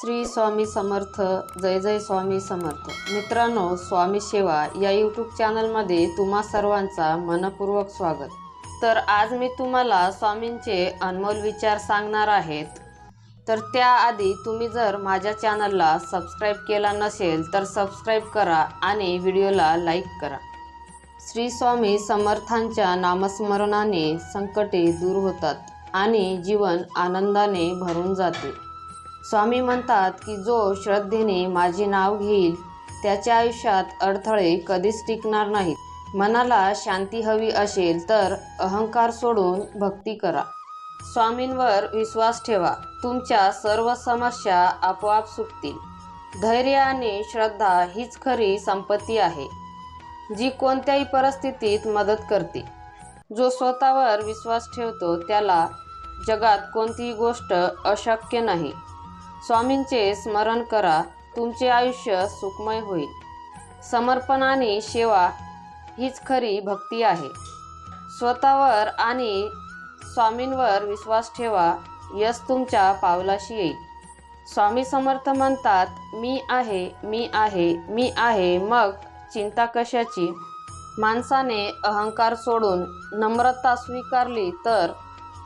श्री स्वामी समर्थ जय जय स्वामी समर्थ. मित्रांनो स्वामी सेवा या यूट्यूब चॅनलमध्ये तुम्हा सर्वांचा मनपूर्वक स्वागत. तर आज मी तुम्हाला स्वामींचे अनमोल विचार सांगणार आहेत. तर त्याआधी तुम्ही जर माझ्या चॅनलला सबस्क्राईब केला नसेल तर सबस्क्राईब करा आणि व्हिडिओला लाईक करा. श्री स्वामी समर्थांच्या नामस्मरणाने संकटे दूर होतात आणि जीवन आनंदाने भरून जाते. स्वामी म्हणतात की जो श्रद्धेने माझे नाव घेईल त्याच्या आयुष्यात अडथळे कधीच टिकणार नाहीत. मनाला शांती हवी असेल तर अहंकार सोडून भक्ती करा. स्वामींवर विश्वास ठेवा. तुमच्या सर्व समस्या आपोआप सुटतील. धैर्य आणि श्रद्धा हीच खरी संपत्ती आहे जी कोणत्याही परिस्थितीत मदत करते. जो स्वतःवर विश्वास ठेवतो त्याला जगात कोणतीही गोष्ट अशक्य नाही. स्वामींचे स्मरण करा तुमचे आयुष्य सुखमय होईल. समर्पण आणि सेवा हीच खरी भक्ती आहे. स्वतःवर आणि स्वामींवर विश्वास ठेवा यश तुमच्या पावलाशी येईल. स्वामी समर्थ म्हणतात मी आहे मी आहे मी आहे. मग चिंता कशाची? माणसाने अहंकार सोडून नम्रता स्वीकारली तर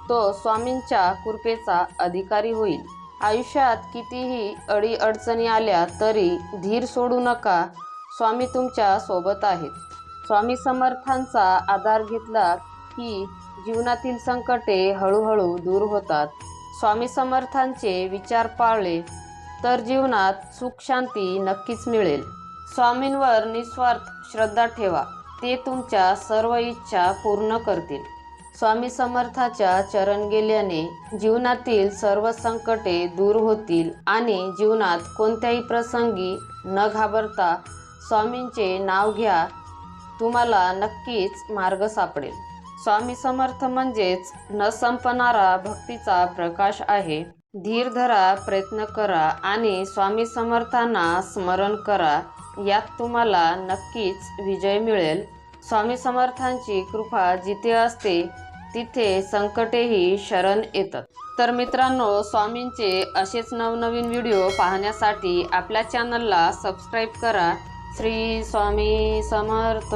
तो स्वामींच्या कृपेचा अधिकारी होईल. आयुष्यात कितीही अडी अडचणी आल्या तरी धीर सोडू नका. स्वामी तुमच्यासोबत आहेत. स्वामी समर्थांचा आधार घेतला की जीवनातील संकटे हळूहळू दूर होतात. स्वामी समर्थांचे विचार पाळले तर जीवनात सुख शांती नक्कीच मिळेल. स्वामींवर निस्वार्थ श्रद्धा ठेवा. ते तुमच्या सर्व इच्छा पूर्ण करतील. स्वामी समर्थाच्या चरण गेल्याने जीवनातील सर्व संकटे दूर होतील आणि जीवनात कोणत्याही प्रसंगी न घाबरता स्वामींचे नाव घ्या. तुम्हाला नक्कीच मार्ग सापडेल. स्वामी समर्थ म्हणजेच न संपणारा भक्तीचा प्रकाश आहे. धीर धरा प्रयत्न करा आणि स्वामी समर्थांना स्मरण करा. यात तुम्हाला नक्कीच विजय मिळेल. स्वामी समर्थांची कृपा जिथे असते तिथे संकटेही शरण येतात. तर मित्रांनो स्वामींचे असेच नवनवीन व्हिडिओ पाहण्यासाठी आपल्या चॅनलला सबस्क्राईब करा. श्री स्वामी समर्थ.